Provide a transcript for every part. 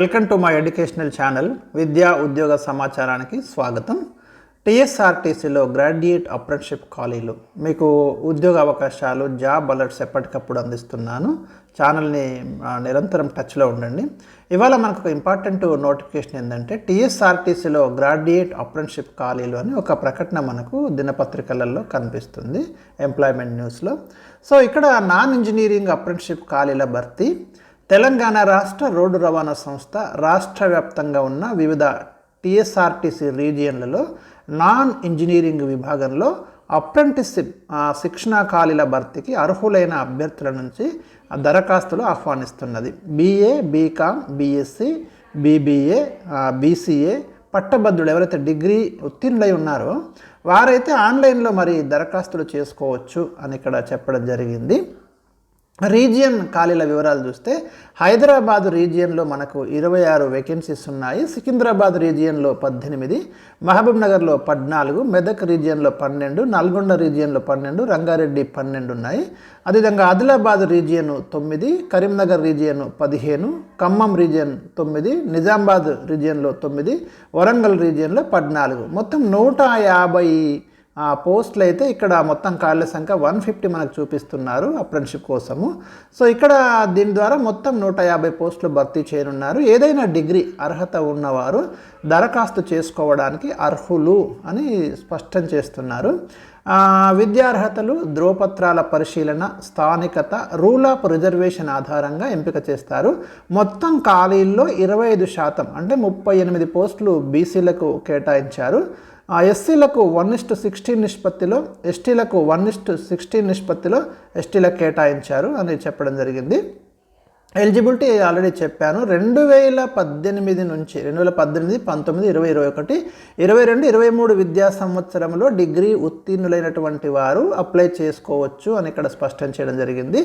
Welcome to my educational channel విద్యా ఉద్యోగ సమాచారానికి స్వాగతం. టీఎస్ఆర్టీసీలో గ్రాడ్యుయేట్ అప్రెంటిషిప్ ఖాళీలు మీకు ఉద్యోగ అవకాశాలు జాబ్ అలర్ట్స్ ఎప్పటికప్పుడు అందిస్తున్నాను. ఛానల్ని నిరంతరం టచ్లో ఉండండి. ఇవాళ మనకు ఒక ఇంపార్టెంట్ నోటిఫికేషన్ ఏంటంటే టీఎస్ఆర్టీసీలో గ్రాడ్యుయేట్ అప్రెంటిషిప్ ఖాళీలు అని ఒక ప్రకటన మనకు దినపత్రికలలో కనిపిస్తుంది ఎంప్లాయ్మెంట్ న్యూస్లో. సో ఇక్కడ నాన్ ఇంజనీరింగ్ అప్రెంటిషిప్ ఖాళీల భర్తీ తెలంగాణ రాష్ట్ర రోడ్డు రవాణా సంస్థ రాష్ట్ర వ్యాప్తంగా ఉన్న వివిధ టీఎస్ఆర్టీసీ రీజియన్లలో నాన్ ఇంజనీరింగ్ విభాగంలో అప్రెంటిస్షిప్ శిక్షణా ఖాళీల భర్తీకి అర్హులైన అభ్యర్థుల నుంచి ఆ దరఖాస్తులు ఆహ్వానిస్తున్నది. BA BCom BSc BBA BCA పట్టభద్రులు ఎవరైతే డిగ్రీ ఉత్తీర్ణులై ఉన్నారో వారైతే ఆన్లైన్లో మరి దరఖాస్తులు చేసుకోవచ్చు అని ఇక్కడ చెప్పడం జరిగింది. రీజియన్ ఖాళీల వివరాలు చూస్తే హైదరాబాద్ రీజియన్లో మనకు ఇరవై ఆరు వేకెన్సీస్ ఉన్నాయి. సికింద్రాబాద్ రీజియన్లో పద్దెనిమిది మహబూబ్ నగర్లో పద్నాలుగు మెదక్ రీజియన్లో పన్నెండు నల్గొండ రీజియన్లో పన్నెండు రంగారెడ్డి పన్నెండు ఉన్నాయి. అదేవిధంగా ఆదిలాబాద్ రీజియన్ తొమ్మిది కరీంనగర్ రీజియన్ పదిహేను ఖమ్మం రీజియన్ తొమ్మిది నిజామాబాద్ రీజియన్లో తొమ్మిది వరంగల్ రీజియన్లో పద్నాలుగు. మొత్తం నూట యాభై ఆ పోస్టులు అయితే ఇక్కడ మొత్తం ఖాళీల సంఖ్య వన్ ఫిఫ్టీ మనకు చూపిస్తున్నారు అప్రెంటిషిప్ కోసము. సో ఇక్కడ దీని ద్వారా మొత్తం నూట యాభై పోస్టులు భర్తీ చేయనున్నారు. ఏదైనా డిగ్రీ అర్హత ఉన్నవారు దరఖాస్తు చేసుకోవడానికి అర్హులు అని స్పష్టం చేస్తున్నారు. విద్యార్హతలు ధ్రువపత్రాల పరిశీలన స్థానికత రూల్ ఆఫ్ రిజర్వేషన్ ఆధారంగా ఎంపిక చేస్తారు. మొత్తం ఖాళీల్లో ఇరవై ఐదు శాతం అంటే ముప్పై ఎనిమిది పోస్టులు బీసీలకు కేటాయించారు. ఆ ఎస్సీలకు వన్ ఇస్టు సిక్స్టీన్ నిష్పత్తిలో ఎస్టీలకు వన్ ఇస్టు సిక్స్టీన్ నిష్పత్తిలో ఎస్టీలకు కేటాయించారు అని చెప్పడం జరిగింది. ఎలిజిబిలిటీ ఆల్రెడీ చెప్పాను. రెండు వేల పద్దెనిమిది నుంచి రెండు వేల పద్దెనిమిది పంతొమ్మిది ఇరవై ఇరవై ఒకటి ఇరవై రెండు ఇరవై మూడు విద్యా సంవత్సరంలో డిగ్రీ ఉత్తీర్ణులైనటువంటి వారు అప్లై చేసుకోవచ్చు అని ఇక్కడ స్పష్టం చేయడం జరిగింది.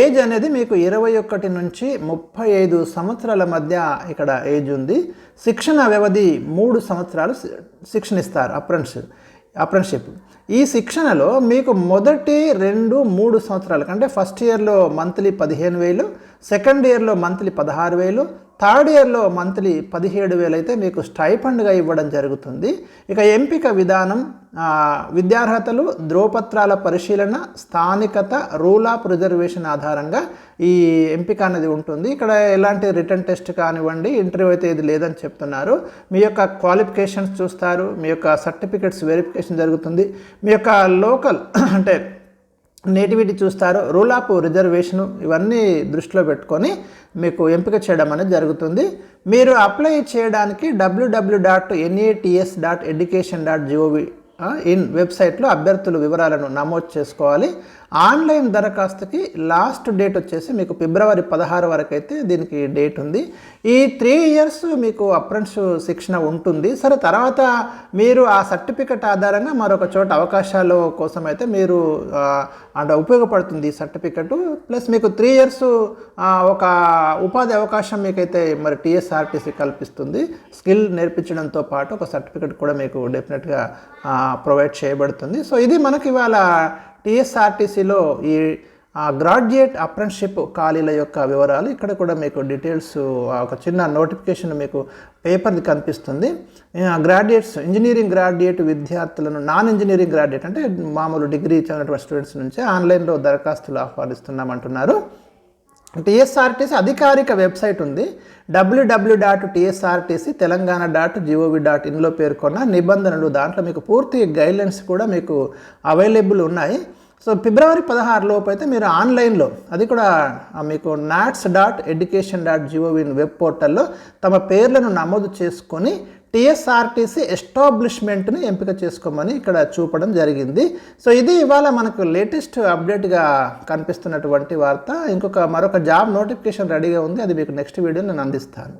ఏజ్ అనేది మీకు ఇరవై ఒకటి నుంచి ముప్పై ఐదు సంవత్సరాల మధ్య ఇక్కడ ఏజ్ ఉంది. శిక్షణ వ్యవధి మూడు సంవత్సరాలు శిక్షణ ఇస్తారు అప్రెంటిస్ అప్రెంటిషిప్ ఈ శిక్షణలో మీకు మొదటి రెండు మూడు సంవత్సరాలు అంటే ఫస్ట్ ఇయర్లో మంత్లీ పదిహేను వేలు సెకండ్ ఇయర్లో మంత్లీ పదహారు వేలు థర్డ్ ఇయర్లో మంత్లీ పదిహేడు వేలు అయితే మీకు స్టైఫండ్గా ఇవ్వడం జరుగుతుంది. ఇక ఎంపిక విధానం విద్యార్హతలు ధ్రువపత్రాల పరిశీలన స్థానికత రూల్ ఆఫ్ రిజర్వేషన్ ఆధారంగా ఈ ఎంపిక అనేది ఉంటుంది. ఇక్కడ ఎలాంటి రిటర్న్ టెస్ట్ కానివ్వండి ఇంటర్వ్యూ అయితే ఇది లేదని చెప్తున్నారు. మీ యొక్క క్వాలిఫికేషన్స్ చూస్తారు మీ యొక్క సర్టిఫికెట్స్ వెరిఫికేషన్ జరుగుతుంది. మీ యొక్క లోకల్ అంటే నేటివిటీ చూస్తారు రూల్ ఆఫ్ రిజర్వేషను ఇవన్నీ దృష్టిలో పెట్టుకొని మీకు ఎంపిక చేయడం అనేది జరుగుతుంది. మీరు అప్లై చేయడానికి W W dot NATS dot education dot GOV in వెబ్సైట్లో అభ్యర్థుల వివరాలను నమోదు చేసుకోవాలి. ఆన్లైన్ దరఖాస్తుకి లాస్ట్ డేట్ వచ్చేసి మీకు ఫిబ్రవరి పదహారు వరకు అయితే దీనికి డేట్ ఉంది. ఈ త్రీ ఇయర్స్ మీకు అప్రెంట్స్ శిక్షణ ఉంటుంది. సరే తర్వాత మీరు ఆ సర్టిఫికెట్ ఆధారంగా మరొక చోట అవకాశాల కోసం అయితే మీరు అంటే ఉపయోగపడుతుంది ఈ సర్టిఫికెట్. ప్లస్ మీకు త్రీ ఇయర్స్ ఒక ఉపాధి అవకాశం మీకైతే మరి టీఎస్ఆర్టీసీ కల్పిస్తుంది. స్కిల్ నేర్పించడంతో పాటు ఒక సర్టిఫికెట్ కూడా మీకు డెఫినెట్గా ప్రొవైడ్ చేయబడుతుంది. సో ఇది మనకి ఇవాళ టీఎస్ఆర్టీసీలో ఈ గ్రాడ్యుయేట్ అప్రెంటిషిప్ ఖాళీల యొక్క వివరాలు ఇక్కడ కూడా మీకు డీటెయిల్స్ ఒక చిన్న నోటిఫికేషన్ మీకు పేపర్ది కనిపిస్తుంది. గ్రాడ్యుయేట్స్ ఇంజనీరింగ్ గ్రాడ్యుయేట్ విద్యార్థులను నాన్ ఇంజనీరింగ్ గ్రాడ్యుయేట్ అంటే మామూలు డిగ్రీ చదివినటువంటి స్టూడెంట్స్ నుంచే ఆన్లైన్లో దరఖాస్తులు ఆహ్వానిస్తున్నామంటున్నారు. టీఎస్ఆర్టీసీ అధికారిక వెబ్సైట్ ఉంది. W W dot TSRTC Telangana dot GOV dot ఇన్లో పేర్కొన్న నిబంధనలు. దాంట్లో మీకు పూర్తి గైడ్లైన్స్ కూడా మీకు అవైలబుల్ ఉన్నాయి. సో ఫిబ్రవరి పదహారు లోపు అయితే మీరు ఆన్లైన్లో అది కూడా మీకు NATS dot education dot GOV web పోర్టల్లో తమ పేర్లను నమోదు చేసుకొని టీఎస్ఆర్టీసీ ఎస్టాబ్లిష్మెంట్ని ఎంపిక చేసుకోమని ఇక్కడ చూపడం జరిగింది. సో ఇది ఇవాళ మనకు లేటెస్ట్ అప్డేట్గా కనిపిస్తున్నటువంటి వార్త. ఇంకొక మరొక జాబ్ నోటిఫికేషన్ రెడీగా ఉంది. అది మీకు నెక్స్ట్ వీడియో నేను అందిస్తాను.